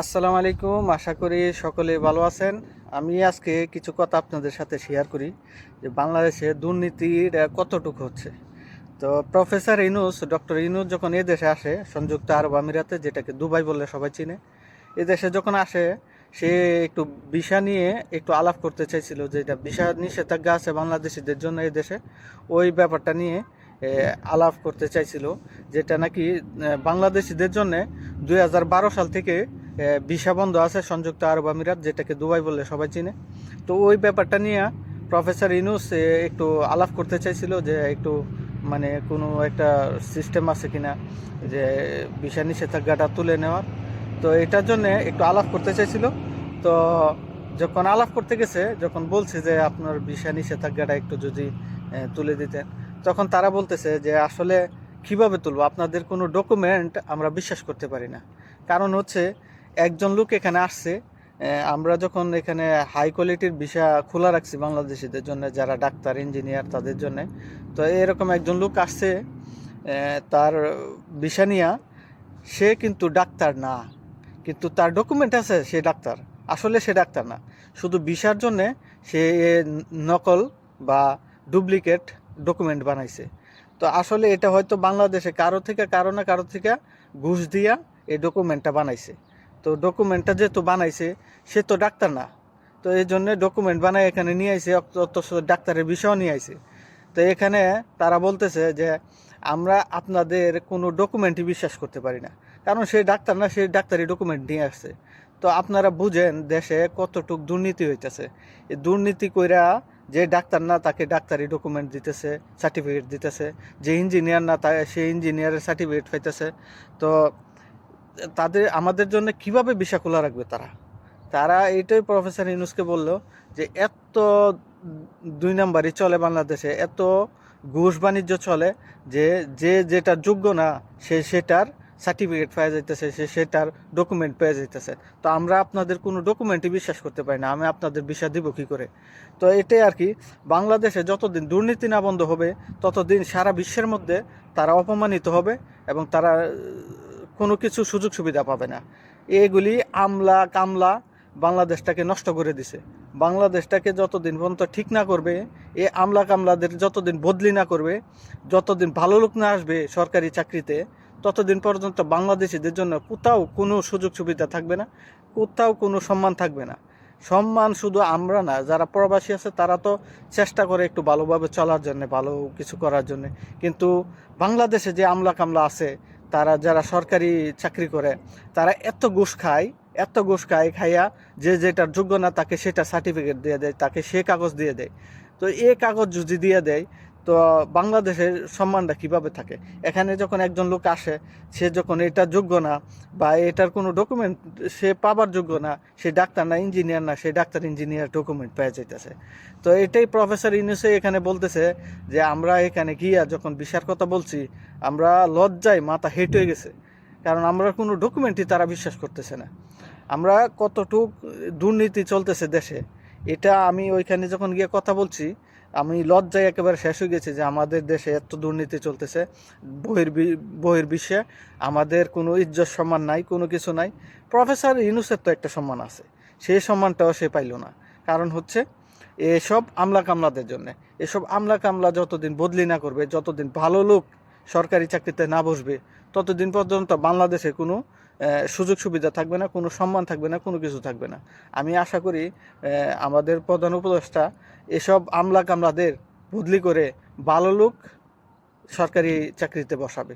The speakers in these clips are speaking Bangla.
আসসালামু আলাইকুম, আশা করি সকলে ভালো আছেন। আমি আজকে কিছু কথা আপনাদের সাথে শেয়ার করি যে বাংলাদেশে দুর্নীতির কতটুকু হচ্ছে। তো প্রফেসর ইনুস, ডক্টর ইনুস যখন এ দেশে আসে, সংযুক্ত আরব আমিরাতে, যেটাকে দুবাই বললে সবাই চিনে, এ দেশে যখন আসে, সে একটু ভিসা নিয়ে একটু আলাপ করতে চাইছিল যে এটা ভিসা নিষেধাজ্ঞা আছে বাংলাদেশিদের জন্য এই দেশে। ওই ব্যাপারটা নিয়ে আলাপ করতে চাইছিল, যেটা নাকি বাংলাদেশিদের জন্য দু হাজার বারো সাল থেকে ভিসা বন্ধ আছে সংযুক্ত আরব আমিরাত, যেটাকে দুবাই বললে সবাই চিনে। তো ওই ব্যাপারটা নিয়ে প্রফেসর ইনুস একটু আলাপ করতে চাইছিল যে একটু মানে কোনো একটা সিস্টেম আছে কিনা, যে ভিসা নিষেধাজ্ঞাটা তুলে নেওয়ার। তো এটার জন্য একটু আলাপ করতে চাইছিল। তো যখন আলাপ করতে গেছে, যখন বলছে যে আপনার ভিসা নিষেধাজ্ঞাটা একটু যদি তুলে দিতেন, তখন তারা বলতেছে যে আসলে কীভাবে তুলবো? আপনাদের কোনো ডকুমেন্ট আমরা বিশ্বাস করতে পারি না। কারণ হচ্ছে একজন লোক এখানে আসছে আমরা যখন এখানে হাই কোয়ালিটির ভিসা খোলা রাখছি বাংলাদেশিদের জন্য, যারা ডাক্তার ইঞ্জিনিয়ার তাদের জন্য, তো এরকম একজন লোক আসছে তার ভিসা নিয়া, সে কিন্তু ডাক্তার না, কিন্তু তার ডকুমেন্ট আছে, সে ডাক্তার। আসলে সে ডাক্তার না, শুধু ভিসার জন্যে সে নকল বা ডুপ্লিকেট ডকুমেন্ট বানাইছে। তো আসলে এটা হয়তো বাংলাদেশে কারও থেকে, কারও না কারও থেকে ঘুষ দিয়া এই ডকুমেন্টটা বানাইছে। তো ডকুমেন্টটা যেহেতু বানাইছে, সে তো ডাক্তার না। তো এই জন্য ডকুমেন্ট বানাই এখানে নিয়ে আইছে, অত ডাক্তারের বিষয় নিয়ে আইছে। তো এখানে তারা বলতেছে যে, আমরা আপনাদের কোনো ডকুমেন্টই বিশ্বাস করতে পারি না। কারণ সে ডাক্তার না, সে ডাক্তারি ডকুমেন্ট নিয়ে আসছে। তো আপনারা বুঝেন দেশে কতটুক দুর্নীতি হইতেছে। এই দুর্নীতি কইরা যে ডাক্তার না, তাকে ডাক্তারি ডকুমেন্ট দিতেছে সার্টিফিকেট দিতেছে। যে ইঞ্জিনিয়ার না তা সে ইঞ্জিনিয়ারের সার্টিফিকেট পাইতেছে। তো তাদের, আমাদের জন্য কীভাবে ভিসা খোলা রাখবে তারা? তারা এইটাই প্রফেসর ইউনুসকে বলল যে, এত দুই নাম্বারই চলে বাংলাদেশে, এত ঘুষ বাণিজ্য চলে যে যে যেটা যোগ্য না, সে সেটার সার্টিফিকেট পাওয়া যাইতেছে, সে সেটার ডকুমেন্ট পেয়ে যাইতেছে। তো আমরা আপনাদের কোনো ডকুমেন্টই বিশ্বাস করতে পারি না, আমি আপনাদের ভিসা দিব কী করে? তো এটাই আর কি, বাংলাদেশে যতদিন দুর্নীতি না বন্ধ হবে, ততদিন সারা বিশ্বের মধ্যে তারা অপমানিত হবে এবং তারা কোনো কিছু সুযোগ সুবিধা পাবে না। এগুলি আমলা কামলা বাংলাদেশটাকে নষ্ট করে দিছে। বাংলাদেশটাকে যতদিন পর্যন্ত ঠিক না করবে, এ আমলা কামলাদের যতদিন বদলি না করবে, যতদিন ভালো লোক না আসবে সরকারি চাকরিতে, ততদিন পর্যন্ত বাংলাদেশিদের জন্য কোথাও কোনো সুযোগ সুবিধা থাকবে না, কোথাও কোনো সম্মান থাকবে না। সম্মান শুধু আমরা না, যারা প্রবাসী আছে তারা তো চেষ্টা করে একটু ভালোভাবে চলার জন্য, ভালো কিছু করার জন্য। কিন্তু বাংলাদেশে যে আমলা কামলা আছে তারা যারা সরকারি চাকরি করে, তারা এত ঘুষ খায়, এত ঘুষ খায়, খাইয়া যে যেটার যোগ্য না তাকে সেটা সার্টিফিকেট দিয়ে দেয়, তাকে সে কাগজ দিয়ে দেয়। তো এ কাগজ যদি দিয়ে দেয় তো বাংলাদেশের সম্মানটা কীভাবে থাকে? এখানে যখন একজন লোক আসে, সে যখন এটা যোগ্য না বা এটার কোনো ডকুমেন্ট সে পাবার যোগ্য না, সে ডাক্তার না ইঞ্জিনিয়ার না, সে ডাক্তার ইঞ্জিনিয়ার ডকুমেন্ট পেয়ে যাইতেছে। তো এটাই প্রফেসর ইউনুসে এখানে বলতেছে যে, আমরা এখানে গিয়া যখন বিশার কথা বলছি, আমরা লজ্জায় মাথা হেঁট হয়ে গেছে। কারণ আমরা কোনো ডকুমেন্টই তারা বিশ্বাস করতেছে না। আমরা কতটুক দুর্নীতি চলতেছে দেশে, এটা আমি ওইখানে যখন গিয়ে কথা বলছি আমি লজ্জায় একেবারে শেষ হয়ে গেছি যে আমাদের দেশে এত দুর্নীতি চলতেছে বহির বহির বিশ্বে আমাদের কোনো ইজ্জত সম্মান নাই, কোনো কিছু নাই। প্রফেসর ইউনুসের তো একটা সম্মান আছে, সেই সম্মানটাও সে পাইল না। কারণ হচ্ছে, এসব আমলা কামলাদের জন্য। এসব আমলা কামলা যতদিন বদলি না করবে, যতদিন ভালো লোক সরকারি চাকরিতে না বসবে, ততদিন পর্যন্ত বাংলাদেশে কোনো সুযোগ সুবিধা থাকবে না, কোনো সম্মান থাকবে না, কোনো কিছু থাকবে না। আমি আশা করি আমাদের প্রধান উপদেষ্টা এসব আমলা কামলাদের বদলি করে ভালো লোক সরকারি চাকরিতে বসাবে।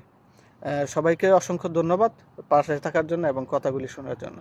সবাইকে অসংখ্য ধন্যবাদ পাশে থাকার জন্য এবং কথাগুলি শোনার জন্য।